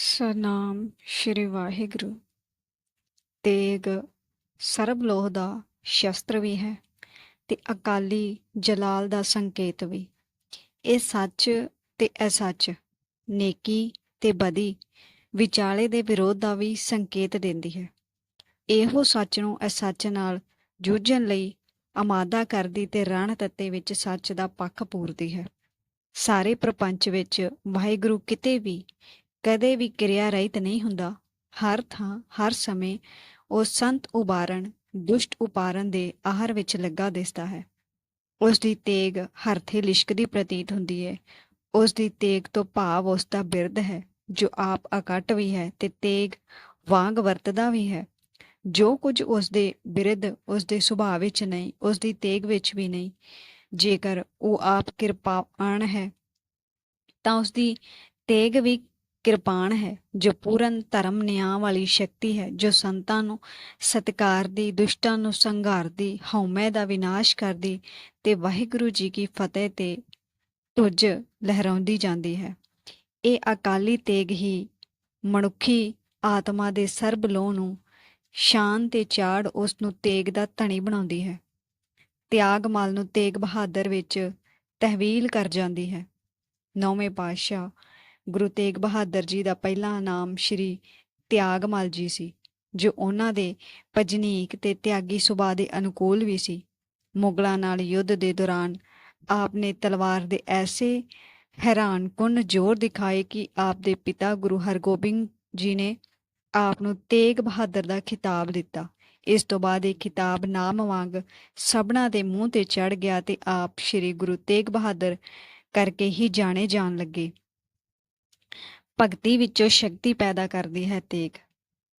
ਸਨਾਮ ਸ਼੍ਰੀ ਵਾਹਿਗੁਰੂ। ਤੇਗ ਸਰਬ ਲੋਹ ਦਾ ਸ਼ਸਤਰ ਵੀ ਹੈ ਤੇ ਅਕਾਲੀ ਜਲਾਲ ਦਾ ਸੰਕੇਤ ਵੀ। ਇਹ ਸੱਚ ਤੇ ਅਸੱਚ, ਨੇਕੀ ਤੇ ਬਦੀ, ਵਿਚਾਲੇ ਦੇ ਵਿਰੋਧ ਦਾ ਵੀ ਸੰਕੇਤ ਦਿੰਦੀ ਹੈ। ਇਹੋ ਸੱਚ ਨੂੰ ਅਸੱਚ ਨਾਲ ਜੂਝਣ ਲਈ ਅਮਾਦਾ ਕਰਦੀ ਤੇ ਰਣ ਤੱਤੇ ਵਿੱਚ ਸੱਚ ਦਾ ਪੱਖ ਪੂਰਦੀ ਹੈ। ਸਾਰੇ ਪ੍ਰਪੰਚ ਵਿੱਚ ਵਾਹਿਗੁਰੂ ਕਿਤੇ ਵੀ ਕਦੇ ਵੀ ਕਿਰਿਆ ਰਹਿਤ ਨਹੀਂ ਹੁੰਦਾ। ਹਰ ਥਾਂ, ਹਰ ਸਮੇਂ ਉਹ ਸੰਤ ਉਬਾਰਨ ਦੁਸ਼ਟ ਉਪਾਰਨ ਦੇ ਆਹਰ ਵਿੱਚ ਲੱਗਾ ਦਿਸਦਾ ਹੈ। ਉਸ ਦੀ ਤੇਗ ਹਰਥੇ ਲਿਸ਼ਕਦੀ ਪ੍ਰਤੀਤ ਹੁੰਦੀ ਹੈ। ਉਸ ਦੀ ਤੇਗ ਤੋਂ ਭਾਵ ਉਸ ਦਾ ਬਿਰਧ ਹੈ, ਜੋ ਆਪ ਅਕਟ ਵੀ ਹੈ ਤੇ ਤੇਗ ਵਾਂਗ ਵਰਤਦਾ ਵੀ ਹੈ। ਜੋ ਕੁਝ ਉਸ ਦੇ ਬਿਰਧ ਉਸ ਦੇ ਸੁਭਾਅ ਵਿੱਚ ਨਹੀਂ ਉਸ ਦੀ ਤੇਗ ਵਿੱਚ ਵੀ ਨਹੀਂ, ਜੇਕਰ ਉਹ ਆਪ ਕਿਰਪਾਨ ਹੈ, ਤਾਂ ਉਸ ਦੀ ਤੇਗ ਵੀ ਕਿਰਪਾਨ ਹੈ, ਜੋ ਪੂਰਨ ਧਰਮ ਨਿਆਂ ਵਾਲੀ ਸ਼ਕਤੀ ਹੈ, ਜੋ ਸੰਤਾਂ ਨੂੰ ਸਤਿਕਾਰਦੀ, ਦੁਸ਼ਟਾਂ ਨੂੰ ਸੰਘਾਰਦੀ, ਹਉਮੈ ਦਾ ਵਿਨਾਸ਼ ਕਰਦੀ ਤੇ ਵਾਹਿਗੁਰੂ ਜੀ ਕੀ ਫਤਿਹ ਤੇ ਧੁਜ ਲਹਿਰਾਉਂਦੀ ਜਾਂਦੀ ਹੈ। ਇਹ ਅਕਾਲੀ ਤੇਗ ਹੀ ਮਨੁੱਖੀ ਆਤਮਾ ਦੇ ਸਰਬ ਲੋਹ ਨੂੰ ਸ਼ਾਨ ਤੇ ਚਾੜ ਉਸ ਨੂੰ ਤੇਗ ਦਾ ਧਣੀ ਬਣਾਉਂਦੀ ਹੈ। ਤਿਆਗ ਮਲ ਨੂੰ ਤੇਗ ਬਹਾਦਰ ਵਿੱਚ ਤਹਿਵੀਲ ਕਰ ਜਾਂਦੀ ਹੈ। ਨੌਵੇਂ ਪਾਤਸ਼ਾਹ ਗੁਰੂ ਤੇਗ ਬਹਾਦਰ ਜੀ ਦਾ ਪਹਿਲਾ ਨਾਮ ਸ਼੍ਰੀ ਤਿਆਗਮਲ ਜੀ ਸੀ, ਜੋ ਉਹਨਾਂ ਦੇ ਭਜਨੀਕ ਤੇ ਤਿਆਗੀ ਸੁਭਾਅ ਦੇ ਅਨੁਕੂਲ ਵੀ ਸੀ। ਮੁਗਲਾਂ ਨਾਲ ਯੁੱਧ ਦੇ ਦੌਰਾਨ ਆਪ ਨੇ ਤਲਵਾਰ ਦੇ ਐਸੇ ਹੈਰਾਨ ਕੁਨ ਜ਼ੋਰ ਦਿਖਾਏ ਕਿ ਆਪ ਦੇ ਪਿਤਾ ਗੁਰੂ ਹਰਗੋਬਿੰਦ ਜੀ ਨੇ ਆਪ ਨੂੰ ਤੇਗ ਬਹਾਦਰ ਦਾ ਖਿਤਾਬ ਦਿੱਤਾ। ਇਸ ਤੋਂ ਬਾਅਦ ਇਹ ਖਿਤਾਬ ਨਾਮ ਵਾਂਗ ਸਭਨਾ ਦੇ ਮੂੰਹ ਤੇ ਚੜ ਗਿਆ ਤੇ ਆਪ ਸ੍ਰੀ ਗੁਰੂ ਤੇਗ ਬਹਾਦਰ ਕਰਕੇ ਹੀ ਜਾਣੇ ਜਾਣ ਲੱਗੇ। ਭਗਤੀ ਵਿੱਚੋਂ ਸ਼ਕਤੀ ਪੈਦਾ ਕਰਦੀ ਹੈ ਤੇਗ।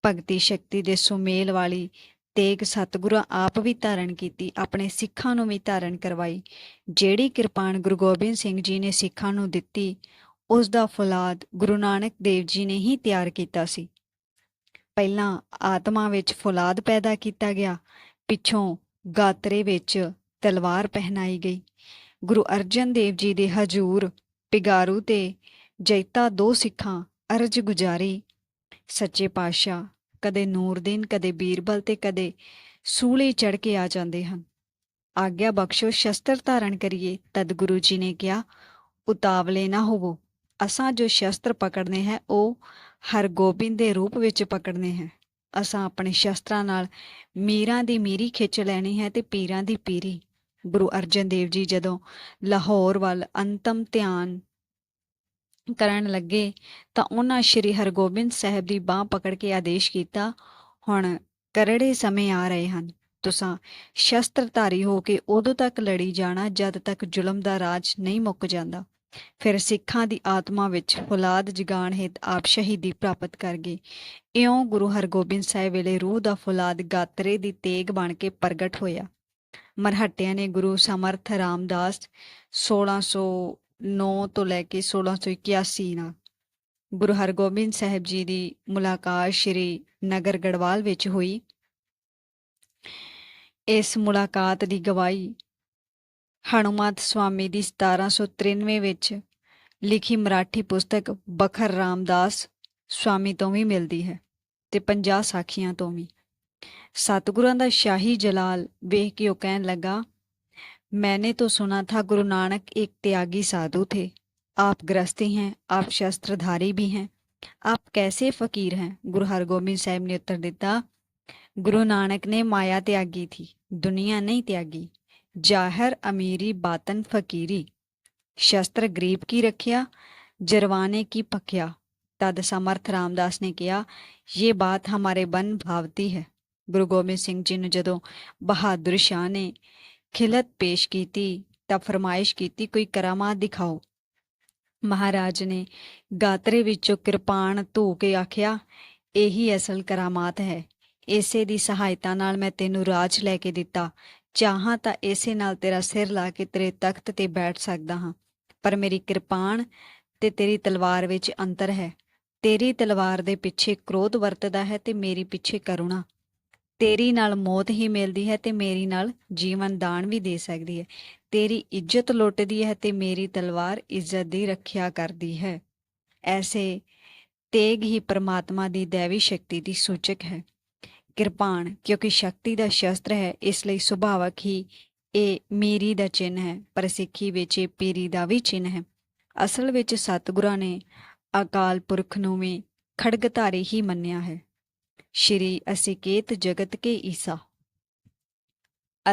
ਭਗਤੀ ਸ਼ਕਤੀ ਦੇ ਸੁਮੇਲ ਵਾਲੀ ਤੇਗ ਸਤਿਗੁਰਾਂ ਆਪ ਵੀ ਧਾਰਨ ਕੀਤੀ, ਆਪਣੇ ਸਿੱਖਾਂ ਨੂੰ ਵੀ ਧਾਰਨ ਕਰਵਾਈ। ਜਿਹੜੀ ਕਿਰਪਾਨ ਗੁਰੂ ਗੋਬਿੰਦ ਸਿੰਘ ਜੀ ਨੇ ਸਿੱਖਾਂ ਨੂੰ ਦਿੱਤੀ, ਉਸ ਦਾ ਫੌਲਾਦ ਗੁਰੂ ਨਾਨਕ ਦੇਵ ਜੀ ਨੇ ਹੀ ਤਿਆਰ ਕੀਤਾ ਸੀ। ਪਹਿਲਾਂ ਆਤਮਾ ਵਿੱਚ ਫੌਲਾਦ ਪੈਦਾ ਕੀਤਾ ਗਿਆ, ਪਿੱਛੋਂ ਗਾਤਰੇ ਵਿੱਚ ਤਲਵਾਰ ਪਹਿਨਾਈ ਗਈ। ਗੁਰੂ ਅਰਜਨ ਦੇਵ ਜੀ ਦੇ ਹਜੂਰ ਪਿਗਾਰੂ ਤੇ ਜੈਤਾ ਦੋ ਸਿੱਖਾਂ, ਅਰਜ ਗੁਜਾਰੀ। ਸੱਚੇ ਪਾਤਸ਼ਾਹ, ਕਦੇ ਨੂਰਦੀਨ ਕਦੇ ਬੀਰਬਲ ਤੇ ਕਦੇ ਸੂਲੇ ਚੜ ਕੇ ਆ ਜਾਂਦੇ ਹਨ। ਆਗਿਆ ਬਖਸ਼ੋ, ਸ਼ਸਤਰ ਧਾਰਨ ਕਰੀਏ। ਤਦ ਗੁਰੂ ਜੀ ਨੇ ਕਿਹਾ, ਉਤਾਵਲੇ ਨਾ ਹੋਵੋ। ਅਸਾਂ ਜੋ ਸ਼ਸਤਰ ਪਕੜਨੇ ਹੈ, ਉਹ ਹਰਗੋਬਿੰਦ ਦੇ ਰੂਪ ਵਿੱਚ ਪਕੜਨੇ ਹੈ। ਅਸਾਂ ਆਪਣੇ ਸ਼ਸਤਰਾਂ ਨਾਲ ਮੀਰਾਂ ਦੀ ਮੀਰੀ ਖਿੱਚ ਲੈਣੀ ਹੈ ਤੇ ਪੀਰਾਂ ਦੀ ਪੀਰੀ। ਗੁਰੂ ਅਰਜਨ ਦੇਵ ਜੀ ਜਦੋਂ ਲਾਹੌਰ ਵੱਲ ਅੰਤਮ ਧਿਆਨ ਕਰਨ ਲੱਗੇ, ਤਾਂ ਉਹਨਾਂ ਸ੍ਰੀ ਹਰਗੋਬਿੰਦ ਸਾਹਿਬ ਦੀ ਬਾਹ ਪਕੜ ਕੇ ਆਦੇਸ਼ ਕੀਤਾ, ਹੁਣ ਕਰੜੇ ਸਮੇਂ ਆ ਰਹੇ ਹਨ। ਤੁਸੀਂ ਸ਼ਸਤਰਧਾਰੀ ਹੋ ਕੇ ਉਦੋਂ ਤੱਕ ਲੜੀ ਜਾਣਾ ਜਦ ਤੱਕ ਜ਼ੁਲਮ ਦਾ ਰਾਜ ਨਹੀਂ ਮੁੱਕ ਜਾਂਦਾ। ਫਿਰ ਸਿੱਖਾਂ ਦੀ ਆਤਮਾ ਵਿੱਚ ਫੁਲਾਦ ਜਗਾਣ ਹਿਤ ਆਪ ਸ਼ਹੀਦੀ ਪ੍ਰਾਪਤ ਕਰ ਗਏ। ਇਉਂ ਗੁਰੂ ਹਰਗੋਬਿੰਦ ਸਾਹਿਬ ਵੇਲੇ ਰੂਹ ਦਾ ਫੁਲਾਦ ਗਾਤਰੇ ਦੀ ਤੇਗ ਬਣ ਕੇ ਪ੍ਰਗਟ ਹੋਇਆ। ਮਰਹੱਟਿਆਂ ਨੇ ਗੁਰੂ ਸਮਰਥ ਰਾਮਦਾਸ 1609 ਤੋਂ ਲੈ ਕੇ 1681 ਨਾਲ ਗੁਰੂ ਹਰਗੋਬਿੰਦ ਸਾਹਿਬ ਜੀ ਦੀ ਮੁਲਾਕਾਤ ਸ਼੍ਰੀ ਨਗਰ ਗੜਵਾਲ ਵਿੱਚ ਹੋਈ। ਇਸ ਮੁਲਾਕਾਤ ਦੀ ਗਵਾਹੀ ਹਨੂਮਤ ਸਵਾਮੀ ਦੀ 1793 ਵਿੱਚ ਲਿਖੀ ਮਰਾਠੀ ਪੁਸਤਕ ਬਖਰ ਰਾਮਦਾਸ ਸਵਾਮੀ ਤੋਂ ਵੀ ਮਿਲਦੀ ਹੈ ਤੇ 50 ਸਾਖੀਆਂ ਤੋਂ ਵੀ। ਸਤਿਗੁਰਾਂ ਦਾ ਸ਼ਾਹੀ ਜਲਾਲ ਵੇਖ ਕੇ ਉਹ ਕਹਿਣ ਲੱਗਾ मैंने तो सुना था गुरु नानक एक त्यागी साधु थे आप गृहस्थी हैं आप शस्त्रधारी भी हैं आप कैसे फकीर हैं गुरु हरगोबिंद साहब ने उत्तर दिता गुरु नानक ने माया त्यागी थी दुनिया नहीं त्यागी जाहिर अमीरी बातन फकीरी शस्त्र गरीब की रखिया जरवाने की पकिया तद समर्थ रामदास ने किया ये बात हमारे बन भावती है ਗੁਰੂ ਗੋਬਿੰਦ ਸਿੰਘ ਜੀ ਨੂੰ ਜਦੋਂ ਬਹਾਦਰ ਸ਼ਾਹ ਨੇ ਖਿਲਤ ਪੇਸ਼ ਕੀਤੀ ਤਾਂ ਫਰਮਾਇਸ਼ ਕੀਤੀ ਕੋਈ ਕਰਾਮਾਤ ਦਿਖਾਓ ਮਹਾਰਾਜ ਨੇ ਗਾਤਰੇ ਵਿੱਚੋਂ ਕਿਰਪਾਨ ਧੋ ਕੇ ਆਖਿਆ ਇਹੀ ਅਸਲ ਕਰਾਮਾਤ ਹੈ ਇਸੇ ਦੀ ਸਹਾਇਤਾ ਨਾਲ ਮੈਂ ਤੈਨੂੰ ਰਾਜ ਲੈ ਕੇ ਦਿੱਤਾ ਚਾਹਾਂ ਤਾਂ ਇਸੇ ਨਾਲ ਤੇਰਾ ਸਿਰ ਲਾ ਕੇ ਤੇਰੇ ਤਖਤ ਤੇ ਬੈਠ ਸਕਦਾ ਹਾਂ ਪਰ ਮੇਰੀ ਕਿਰਪਾਨ ਤੇ ਤੇਰੀ ਤਲਵਾਰ ਵਿੱਚ ਅੰਤਰ ਹੈ ਤੇਰੀ ਤਲਵਾਰ ਦੇ ਪਿੱਛੇ ਕ੍ਰੋਧ ਵਰਤਦਾ ਹੈ ਤੇ ਮੇਰੀ ਪਿੱਛੇ ਕਰੁਣਾ ਤੇਰੀ ਨਾਲ ਮੌਤ ਹੀ ਮਿਲਦੀ ਹੈ ਤੇ ਮੇਰੀ ਨਾਲ ਜੀਵਨ ਦਾਨ ਵੀ ਦੇ ਸਕਦੀ ਹੈ। ਤੇਰੀ ਇੱਜ਼ਤ ਲੁੱਟਦੀ ਹੈ ਤੇ ਮੇਰੀ ਤਲਵਾਰ ਇੱਜ਼ਤ ਦੀ ਰੱਖਿਆ ਕਰਦੀ ਹੈ। ਐਸੇ ਤੇਗ ਹੀ ਪਰਮਾਤਮਾ ਦੀ ਦੇਵੀ ਸ਼ਕਤੀ ਦੀ ਸੂਚਕ ਹੈ। ਕਿਰਪਾਨ, ਕਿਉਂਕਿ ਸ਼ਕਤੀ ਦਾ ਸ਼ਸਤਰ ਹੈ, ਇਸ ਲਈ ਸੁਭਾਵਕ ਹੀ ਇਹ ਮੀਰੀ ਦਾ ਚਿੰਨ ਹੈ, ਪਰ ਸਿੱਖੀ ਵਿੱਚ ਇਹ ਪੀਰੀ ਦਾ ਵੀ ਚਿੰਨ ਹੈ। ਅਸਲ ਵਿੱਚ ਸਤਿਗੁਰਾਂ ਨੇ ਅਕਾਲ ਪੁਰਖ ਨੂੰ ਵੀ ਖੜਗਧਾਰੀ ਹੀ ਮੰਨਿਆ ਹੈ। ਸ਼੍ਰੀ ਅਸਿਕੇਤ ਜਗਤ ਕੇ ਈਸਾ।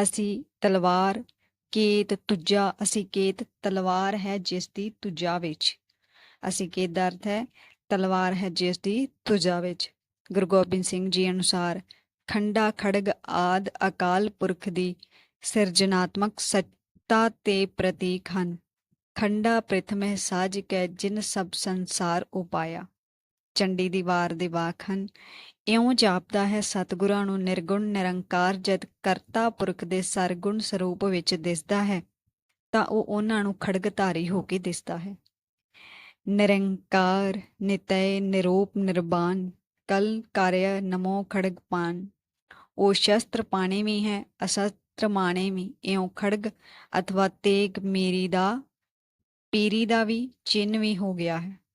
ਅਸੀਂ ਤਲਵਾਰ ਕੇਤ ਤੁਜਾ, ਅਸਿਕੇਤ ਤਲਵਾਰ ਹੈ ਜਿਸ ਦੀ ਤੁਜਾ ਵਿੱਚ। ਅਸਿਕੇਤ ਦਾ ਅਰਥ ਹੈ, ਤਲਵਾਰ ਹੈ ਜਿਸ ਦੀ ਤੁਜਾ ਵਿੱਚ। ਗੁਰੂ ਗੋਬਿੰਦ ਸਿੰਘ ਜੀ ਅਨੁਸਾਰ, ਖੰਡਾ ਖੜਗ ਆਦ ਅਕਾਲ ਪੁਰਖ ਦੀ ਸਿਰਜਣਾਤਮਕ ਸੱਤਾ ਤੇ ਪ੍ਰਤੀਕ ਹਨ। ਖੰਡਾ ਪ੍ਰਥਮੇ ਸਾਜ ਕੈ ਜਿਨ ਸਭ ਸੰਸਾਰ ਉਪਾਇਆ। ਚੰਡੀ ਦੀ ਵਾਰ ਦੇ ਵਾਕ ਹਨ। ਇਉਂ ਜਾਪਦਾ ਹੈ ਸਤਿਗੁਰਾਂ ਨੂੰ ਨਿਰਗੁਣ, ਨਿਰੰਕਾਰ ਜਦ ਕਰਤਾ ਪੁਰਖ ਦੇ ਸਰਗੁਣ ਸਰੂਪ ਵਿੱਚ ਦਿਸਦਾ ਹੈ, ਤਾਂ ਉਹ ਉਹਨਾਂ ਨੂੰ ਖੜਗਧਾਰੀ ਹੋ ਕੇ ਦਿਸਦਾ ਹੈ। ਨਿਰੰਕਾਰ ਨਿਤੈ ਨਿਰੂਪ ਨਿਰਬਾਨ ਕਲ, ਕਾਰਿਆ, ਨਮੋ ਖੜਗਪਾਨ ਉਹ ਸ਼ਸਤਰ ਪਾਣੇ ਵੀ ਹੈ ਅਸ਼ਸਤਰ ਮਾਣੇ ਵੀ। ਇਉਂ ਖੜਗ ਅਥਵਾ ਤੇਗ ਮੇਰੀ ਦਾ, ਪੀਰੀ ਦਾ ਵੀ ਚਿੰਨ ਵੀ ਹੋ ਗਿਆ ਹੈ।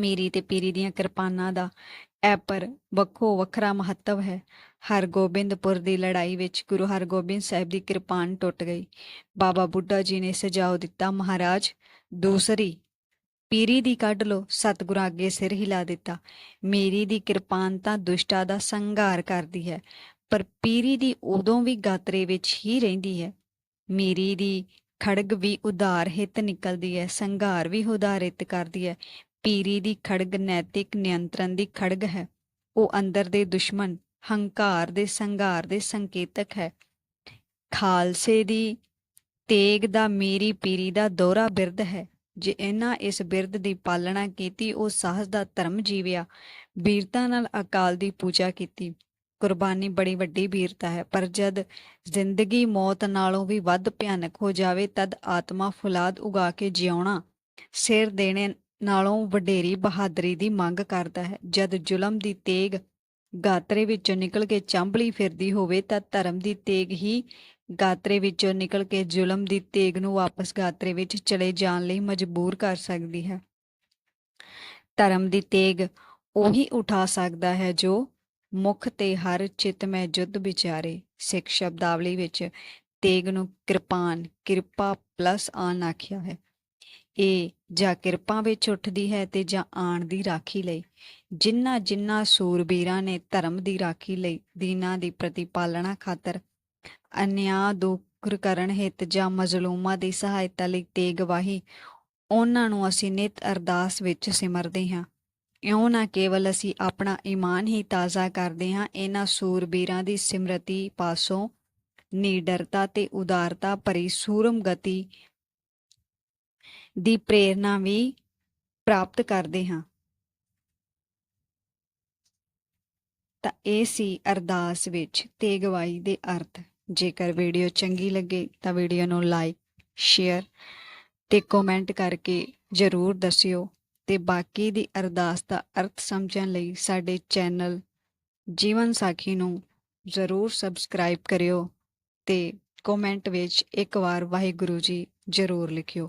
ਮੇਰੀ ਤੇ ਪੀਰੀ ਦੀਆਂ ਕਿਰਪਾਨਾਂ ਦਾ ਐ ਪਰ ਵੱਖੋ ਵੱਖਰਾ ਮਹੱਤਵ ਹੈ। ਹਰਗੋਬਿੰਦਪੁਰ ਦੀ ਲੜਾਈ ਵਿੱਚ ਗੁਰੂ ਹਰਗੋਬਿੰਦ ਸਾਹਿਬ ਦੀ ਕਿਰਪਾਨ ਟੁੱਟ ਗਈ। ਬਾਬਾ ਬੁੱਢਾ ਜੀ ਨੇ ਸੁਝਾਅ ਦਿੱਤਾ, ਮਹਾਰਾਜ, ਦੂਸਰੀ, ਪੀਰੀ ਦੀ ਕੱਢ ਲੋ ਸਤਿਗੁਰਾਂ ਅੱਗੇ ਸਿਰ ਹਿਲਾ ਦਿੱਤਾ। ਮੇਰੀ ਦੀ ਕਿਰਪਾਨ ਤਾਂ ਦੁਸ਼ਟਾ ਦਾ ਸੰਘਾਰ ਕਰਦੀ ਹੈ, ਪਰ ਪੀਰੀ ਦੀ ਉਦੋਂ ਵੀ ਗਾਤਰੇ ਵਿੱਚ ਹੀ ਰਹਿੰਦੀ ਹੈ। ਮੇਰੀ ਦੀ ਖੜਗ ਵੀ ਉਧਾਰ ਹਿੱਤ ਨਿਕਲਦੀ ਹੈ, ਸੰਘਾਰ ਵੀ ਉਧਾਰਿਤ ਕਰਦੀ ਹੈ। ਪੀਰੀ ਦੀ ਖੜਗ ਨੈਤਿਕ ਨਿਯੰਤਰਣ ਦੀ ਖੜਗ ਹੈ। ਉਹ ਅੰਦਰ ਦੇ ਦੁਸ਼ਮਣ, ਹੰਕਾਰ ਦੇ ਸੰਘਾਰ ਦੇ ਸੰਕੇਤਕ ਹੈ। ਖਾਲਸੇ ਦੀ ਤੇਗ ਦਾ ਮੇਰੀ ਪੀਰੀ ਦਾ ਦੋਹਰਾ ਬਿਰਦ ਹੈ। ਜੇ ਇਹਨਾਂ ਇਸ ਬਿਰਧ ਦੀ ਪਾਲਣਾ ਕੀਤੀ, ਉਹ ਸਾਹਸ ਦਾ ਧਰਮ ਜੀਵਿਆ। ਵੀਰਤਾ ਨਾਲ ਅਕਾਲ ਦੀ ਪੂਜਾ ਕੀਤੀ। ਕੁਰਬਾਨੀ ਬੜੀ ਵੱਡੀ ਵੀਰਤਾ ਹੈ, ਪਰ ਜਦ ਜ਼ਿੰਦਗੀ ਮੌਤ ਨਾਲੋਂ ਵੀ ਵੱਧ ਭਿਆਨਕ ਹੋ ਜਾਵੇ, ਤਦ ਆਤਮਾ ਫੁਲਾਦ ਉਗਾ ਕੇ ਜਿਉਣਾ, ਸਿਰ ਦੇਣੇ ਨਾਲੋਂ ਵਡੇਰੀ ਬਹਾਦਰੀ ਦੀ ਮੰਗ ਕਰਦਾ ਹੈ। ਜਦ ਜ਼ੁਲਮ ਦੀ ਤੇਗ ਗਾਤਰੇ ਵਿੱਚੋਂ ਨਿਕਲ ਕੇ ਚੰਬਲੀ ਫਿਰਦੀ ਹੋਵੇ ਤਾਂ ਧਰਮ ਦੀ ਤੇਗ ਹੀ ਗਾਤਰੇ ਵਿੱਚੋਂ ਨਿਕਲ ਕੇ ਜ਼ੁਲਮ ਦੀ ਤੇਗ ਨੂੰ ਵਾਪਸ ਗਾਤਰੇ ਵਿੱਚ ਚਲੇ ਜਾਣ ਲਈ ਮਜਬੂਰ ਕਰ ਸਕਦੀ ਹੈ। ਧਰਮ ਦੀ ਤੇਗ ਉਹੀ ਉਠਾ ਸਕਦਾ ਹੈ ਜੋ ਮੁਖ ਤੇ ਹਰ ਚਿਤ ਮੈਂ ਜੁੱਧ ਵਿਚਾਰੇ, ਸਿੱਖ ਸ਼ਬਦਾਵਲੀ ਵਿੱਚ ਤੇਗ ਨੂੰ ਕਿਰਪਾਨ, ਕਿਰਪਾ ਪਲੱਸ ਆਨ ਆਖਿਆ ਹੈ। ਇਹ ਜਾਂ ਕਿਰਪਾ ਵਿੱਚ ਉੱਠਦੀ ਹੈ ਤੇ ਜਾਂ ਆਣ ਦੀ ਰਾਖੀ ਲਈ। ਜਿਨ੍ਹਾਂ ਜਿਨ੍ਹਾਂ ਸੂਰਬੀਰਾਂ ਨੇ ਧਰਮ ਦੀ ਰਾਖੀ ਲਈ ਦੀਨਾਂ ਦੀ ਪ੍ਰਤੀਪਾਲਣਾ ਖਾਤਰ ਅਨਿਆਂ ਦੁੱਖ ਕਰਨ ਹਿਤ ਜਾਂ ਮਜ਼ਲੂਮਾਂ ਦੀ ਸਹਾਇਤਾ ਲਈ ਤੇਗ ਵਾਹੀ ਉਹਨਾਂ ਨੂੰ ਅਸੀਂ ਨਿਤ ਅਰਦਾਸ ਵਿੱਚ ਸਿਮਰਦੇ ਹਾਂ। ਇਉਂ ਨਾ ਕੇਵਲ ਅਸੀਂ ਆਪਣਾ ਈਮਾਨ ਹੀ ਤਾਜ਼ਾ ਕਰਦੇ ਹਾਂ, ਇਹਨਾਂ ਸੂਰਬੀਰਾਂ ਦੀ ਸਿਮਰਤੀ ਪਾਸੋਂ ਨੀਡਰਤਾ ਤੇ ਉਦਾਰਤਾ ਭਰੀ ਸੂਰਮ ਗਤੀ ਦੀ ਪ੍ਰੇਰਣਾ ਵੀ ਪ੍ਰਾਪਤ ਕਰਦੇ ਹਾਂ। ਤਾਂ ਇਹ ਸੀ ਅਰਦਾਸ ਵਿੱਚ ਤੇ ਗਵਾਈ ਦੇ ਅਰਥ। ਜੇਕਰ ਵੀਡੀਓ ਚੰਗੀ ਲੱਗੇ ਤਾਂ ਵੀਡੀਓ ਨੂੰ ਲਾਈਕ, ਸ਼ੇਅਰ ਤੇ ਕਮੈਂਟ ਕਰਕੇ ਜਰੂਰ ਦੱਸਿਓ ਤੇ ਬਾਕੀ ਦੀ ਅਰਦਾਸ ਦਾ ਅਰਥ ਸਮਝਣ ਲਈ ਸਾਡੇ ਚੈਨਲ ਜੀਵਨ ਸਾਖੀ ਨੂੰ ਜ਼ਰੂਰ ਸਬਸਕ੍ਰਾਈਬ ਕਰਿਓ ਤੇ ਕਮੈਂਟ ਵਿੱਚ ਇੱਕ ਵਾਰ ਵਾਹਿਗੁਰੂ ਜੀ ਜ਼ਰੂਰ ਲਿਖਿਓ।